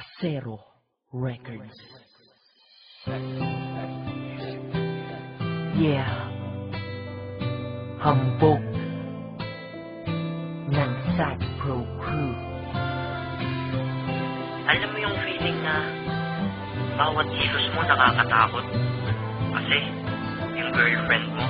Acero Records. Yeah. Hambog ng Sad Pro Crew. Alam mo yung feeling na bawat kilos mo nakakatakot. Kasi yung girlfriend mo,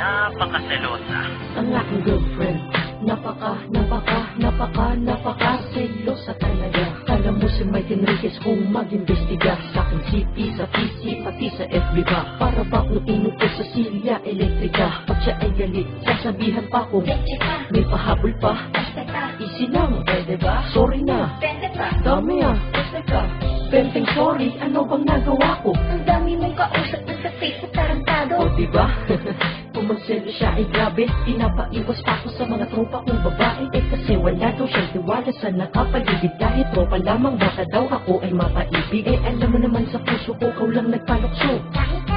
napakaselosa. ang aking girlfriend Napaka, napaka, napaka, napaka Selosa talaga Kala mo si Mike Enriquez kung mag-imbestiga Sa aking CP, sa PC, pati sa FB ba? Para ba kung inupo sa silya elektrika? Pag siya ay galit, sasabihan pa kung May pahabol pa. Easy lang, pwede ba? Sorry na. Dami ah, teka Benteng sorry, ano bang nagawa ko? Ang dami mong kausap na sa Facebook tarantado. O diba? Magselo siya ay grabe Pinapaiwas pa ako sa mga tropa kong babae. Eh kasi wala daw siyang tiwala sa nakapaligid Kahit tropa lamang baka daw ako ay mapaibig Eh alam mo naman sa puso ko, ikaw lang nagpalokso. Kahit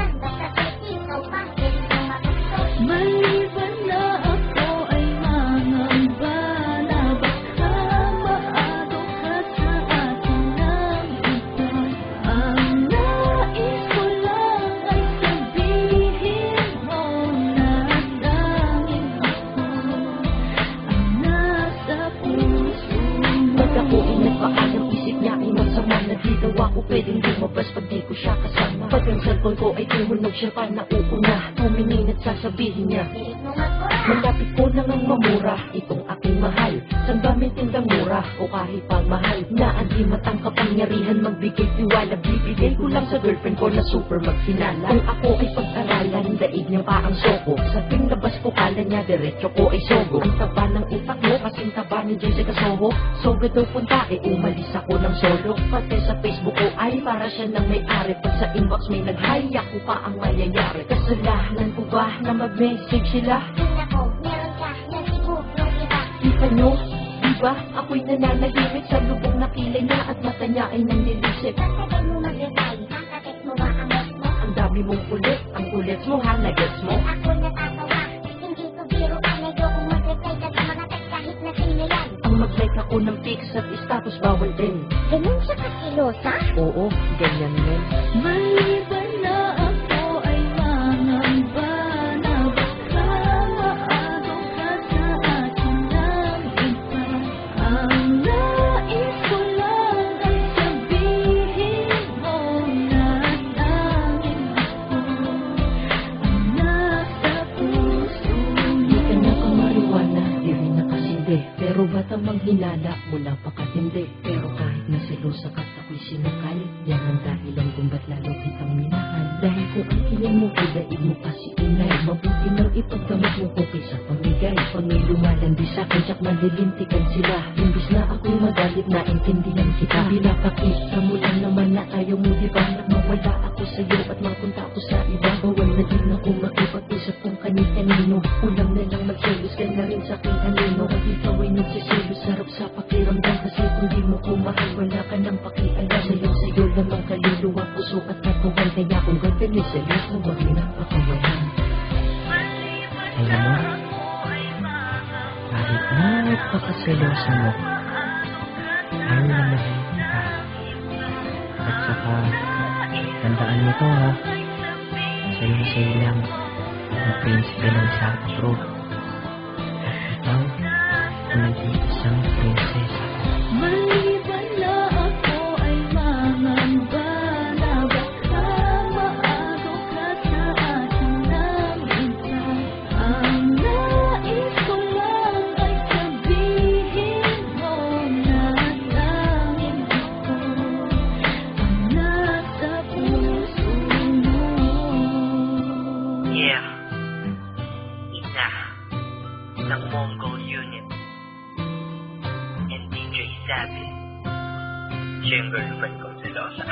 Na di daw ako pwedeng lumabas pag di ko siya kasama. Pag ang cellphone ko ay tumunog siya pa nauuna. Tumingin at sasabihin niya. Malapit ko na ngang mamura Itong aking mahal. Saan ba may tindang mura O kahit pagmahal Na ang di matang kapangyarihan Magbigay tiwala. Bibigay ko lang sa girlfriend ko Na super magsinala. Kung ako ay pag-aralan Daig niya pa ang soko. Sa labas ko kala niya Diretso ko ay sogo. Ang taba ng itak mo Kasing taba ni Jessica Soho. Sogo daw punta Eh umalis ako ng solo. Pati sa Facebook ko ay Para siya nang may-ari Pag sa inbox may nag-hi Ako pa ang mayayari Kasalanan ko ba Na mag-message sila Ay nako, meron ka na siguro iba. Kita nyo, di ba? Ako'y nananahimik sa lubong na kilay niya at mata niya ay nanlilisip. Tagal mo mag-reply, nakatek mo ba ang mo? Ang dami mong kulit, ang kulit mo ha, nagets mo? Ako natatawa, mag-like ako ng pics at status bawal din. Ganun siya kakilosa? Oo, ganyan men. Pero batang manghinala, mula pa katindi. Pero kahit na selosa ka't ako'y sinakal, yan ang dahilan kung ba't lalo kitang minahal. Dahil kung ang kiling mo ay daig mo pa si inay, mabuti nang ipagdamot mo ko kaysa pamigay. Pag may lumalandi sa akin, tsak malilintikan sila. Imbis na ako'y magalit na intindihan kita. Pinapakita mo lang naman na ayaw mo diba na mawala ako sa'yo at mapunta ako sa iba. Aking anino. At ikaw ay nagsiselos, sarap sa pakiramdam. Kasi kung di mo ko mahal, wala ka nang pakialam. Sa'yo, sa'yo lamang kaluluwa, puso at katawan. Kaya kung ganyan may selos mo, wag mo napakawalan. Alam mo, kahit na nagpakaselosa mo, ayaw na mahal kita. At saka, tandaan mo to ha, sa'yo-sa'yo lang ang prinsipe ng Sapro. At ikaw, ang nag-iisang prinsesa. Maliban And DJ Savage. Siya yung girlfriend kong selosa.